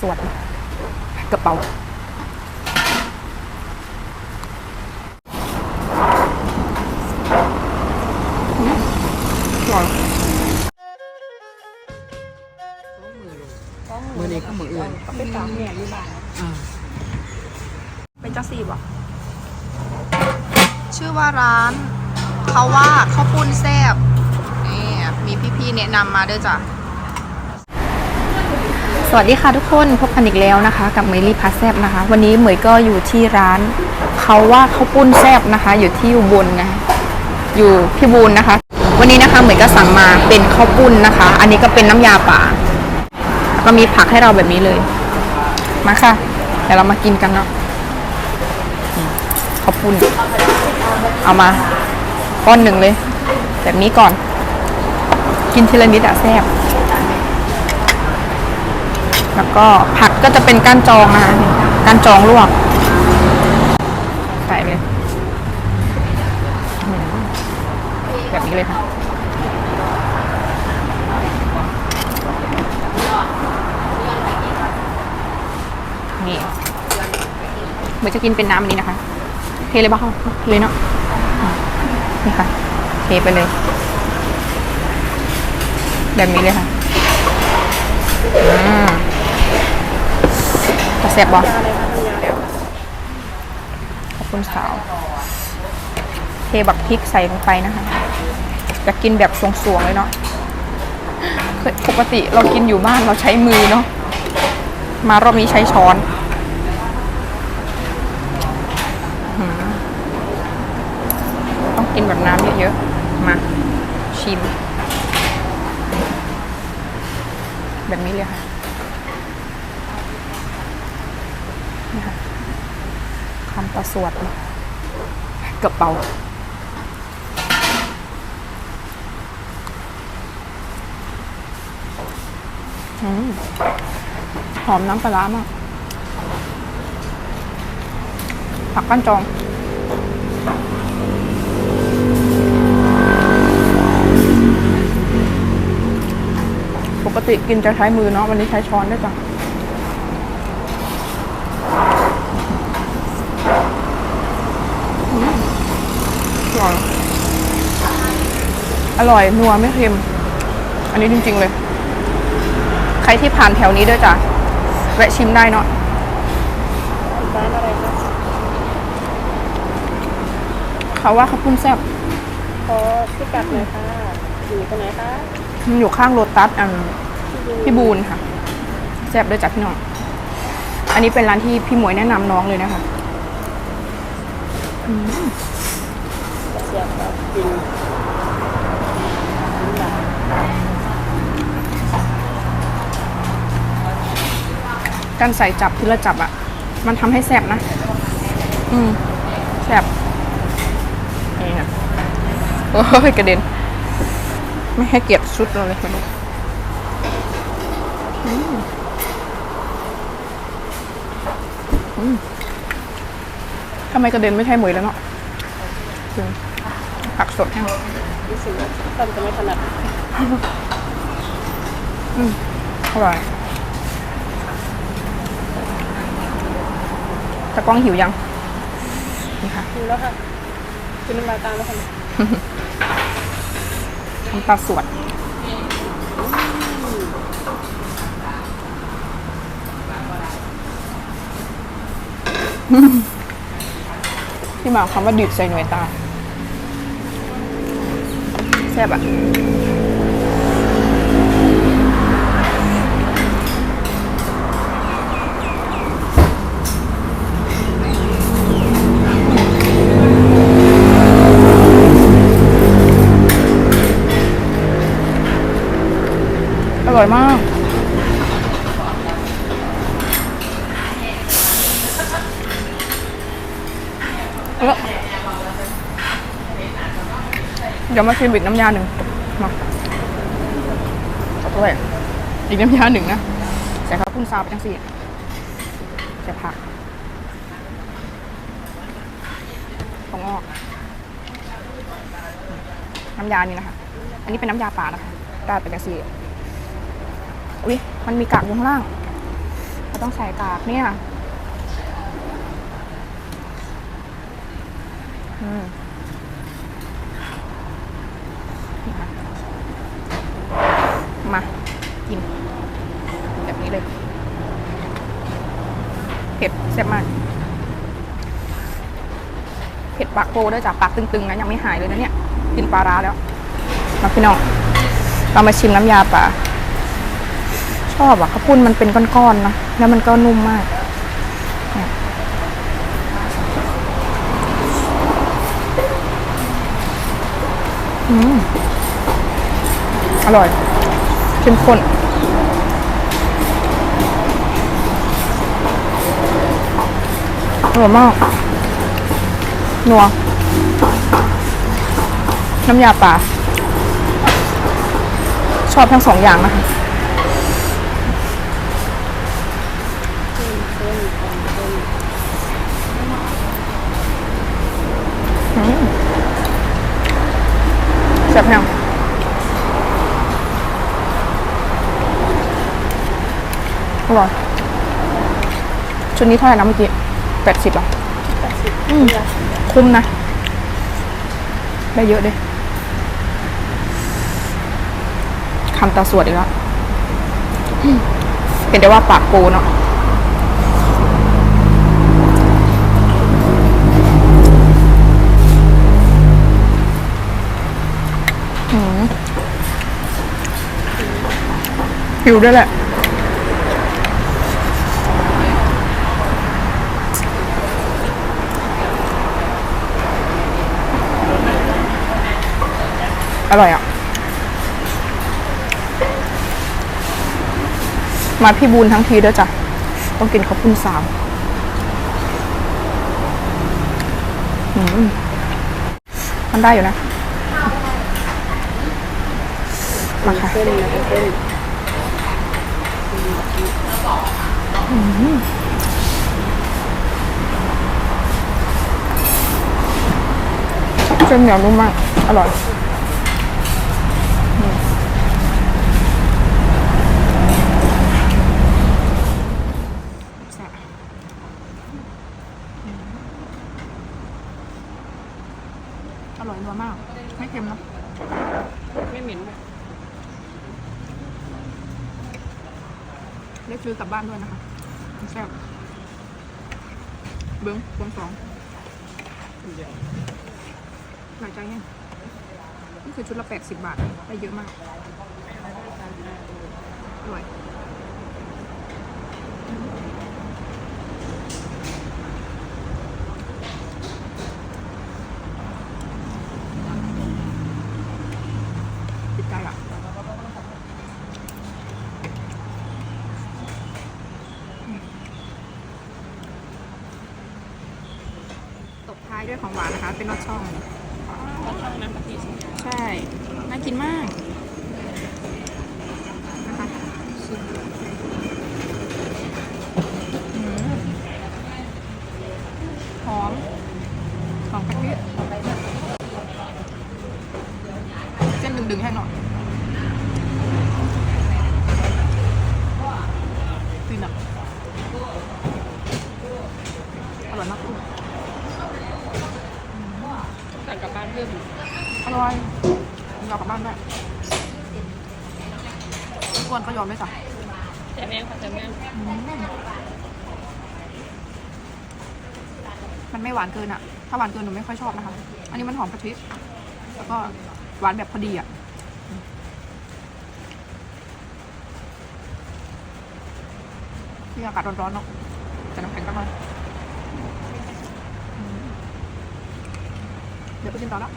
สวดกระเป๋าอืมอร่อยมือนี้ก็มืออื่นไปตามแม่อยู่บ้านอ่าเป็นจังสีบ่ชื่อว่าร้านเขาว่าข้าวปุ้นแซบนี่มีพี่ๆแนะนำมาด้วยจ้ะ สวัสดีค่ะทุกคนพบกันอีกแล้วนะคะ กับเมลี่พัสแซบนะคะ วันนี้เหมยก็อยู่ที่ร้านเขาว่าข้าวปุ้นแซบนะคะ อยู่ที่อุบลนะคะอยู่พิบูลนะคะ วันนี้นะคะเหมยก็สั่งมาเป็นข้าวปุ้นนะคะ อันนี้ก็เป็นน้ำยาป่าแล้วก็มีผักให้เราแบบนี้เลย มาค่ะเดี๋ยวเรามากินกันเนาะข้าวปุ้น เอามาก้อนหนึ่งเลย แบบนี้ก่อน กินทีละนิดอะแซ่บ แล้วก็ผักก็จะเป็นก้านจองนะคะก้านจองลวกใส่เลยแบบนี้เลยค่ะนี่เหมือนจะกินเป็นน้ำอันนี้นะคะ เทเลยบ้างเลยเนาะนี่ค่ะ เทไปเลย แบบนี้เลยค่ะ อืมจะ แซ่บบ่ขอบคุณสาว เทบักพริกใส่ลงไปนะคะจะกินแบบสวงๆเลยเนาะปกติเรากินอยู่บ้านเราใช้มือเนาะมารอบนี้ใช้ช้อนอต้องกินแบบน้ำเยอะๆ มา ชิม แบบนี้เลยค่ะนี่ค่ะ ประสวดกระเป๋าหอมน้ำปลามาก ผักก้านจองปกติกินจะใช้มือเนาะวันนี้ใช้ช้อนด้วยจ้ะอืมอร่อย อร่อยนัวไม่เค็ม อันนี้จริง ๆ เลย ใครที่ผ่านแถวนี้ด้วยจ้ะแวะชิมได้เนาะเขาว่าเขาวปุ้นแซ่บขอพิกัดหน่อยค่ะ อยู่ตรงไหนคะมันอยู่ข้างโรตัสอันพี่บูนค่ะ แซ่บด้วยจ้ะพี่น้อง อันนี้เป็นร้านที่พี่หมวยแนะนำน้องเลยนะคะเสียบแบบกิน การใส่จับทีละจับอะมันทำให้แซ่บนะ อืมแซ่บนี่ค่ะโอ้ยกระเด็น ไม่ให้เกียรติชุดเราเลยคุณลูกอืมอืมทำไมกระเด็นไม่ใช่หมวยแล้วเนาะจริงผักสดแห้งรู้สึกว่าท่านจะไม่ถนัดอร่อย ตะกล้องหิวยังนี่ค่ะดูแล้วค่ะกินน้ำลายตามแล้วค่ะทำปลาสวดที่มาของคำว่าดิบใส่หน่วยตาแซ่บอะ ร่อยมาก เดี๋ยวมาชิมอีกน้ำยาหนึ่งมาขอด้วยอีกน้ำยาหนึ่งนะใส่ข้าวปุ้นซาไปจังสิใส่ผักของออก น้ำยานี่นะคะ อันนี้เป็นน้ำยาป่านะคะราดไปจังสิ อุ้ยมันมีกากอยู่ข้างล่างเขาต้องใส่กากเนี่ยอืมมากินแบบนี้เลย เผ็ดแซ่บมาก เผ็ดปากโปด้วยจ้ะปากตึงๆนะยังไม่หายเลยนะเนี่ย กินปลาร้าแล้วมาพี่น้อง เรามาชิมน้ำยาป่า ชอบอะข้าวปุ้นมันเป็นก้อนๆนะแล้วมันก็นุ่มมากอืมอร่อยเข้มข้นอร่อยมากนัวน้ำยาป่าชอบทั้งสองอย่างนะคะ แซ่บยังอร่อยชุดนี้เท่าไหร่นะเมื่อกี้แปดสิบหรอแปดสิบอืมคุ้มนะ ได้เยอะเลยคำตาสวดอีกแล้วเห็นได้ว่าปากโกเนาะ หิวด้วยแหละ อร่อยอะ มาพี่บูนทั้งทีเด้อจ้ะ ต้องกินข้าวปุ้นสามมันได้อยู่นะ มาค่ะเส้นนะเส้นเหนียวนุ่มมาก อร่อยอืมแซ่บอืมอร่อยนัวมาก ไม่เค็มนะ ไม่เหม็น เล็กซื้อกลับบ้านด้วยนะคะแซ่บเบิ้งบวงสองเดี๋ยวหลายใจแห้ยนี่คือชุดละแปดสิบบาท ได้เยอะมากอร่อย ติดใจอะ ตบท้าย ด้วยของหวานนะคะ เป็นรสช่องช่องน้ำกะทิใช่ น่ากินมากนะคะอืมหอมหอมกะทิเส้นดึงๆให้หน่อยดีนะอร่อยมาก สั่งกลับบ้านเพิ่มอร่อยยอมกลับบ้านได้ทุกคนก็ยอมด้วยจ้ะแต่แม่งค่ะแต่แม่งมันไม่หวานเกินอะถ้าหวานเกินหนูไม่ค่อยชอบนะคะ อันนี้มันหอมกะทิแล้วก็หวานแบบพอดีอะที่อากาศร้อนๆเนาะแต่น้ำแข็งก็มา 也不行打了。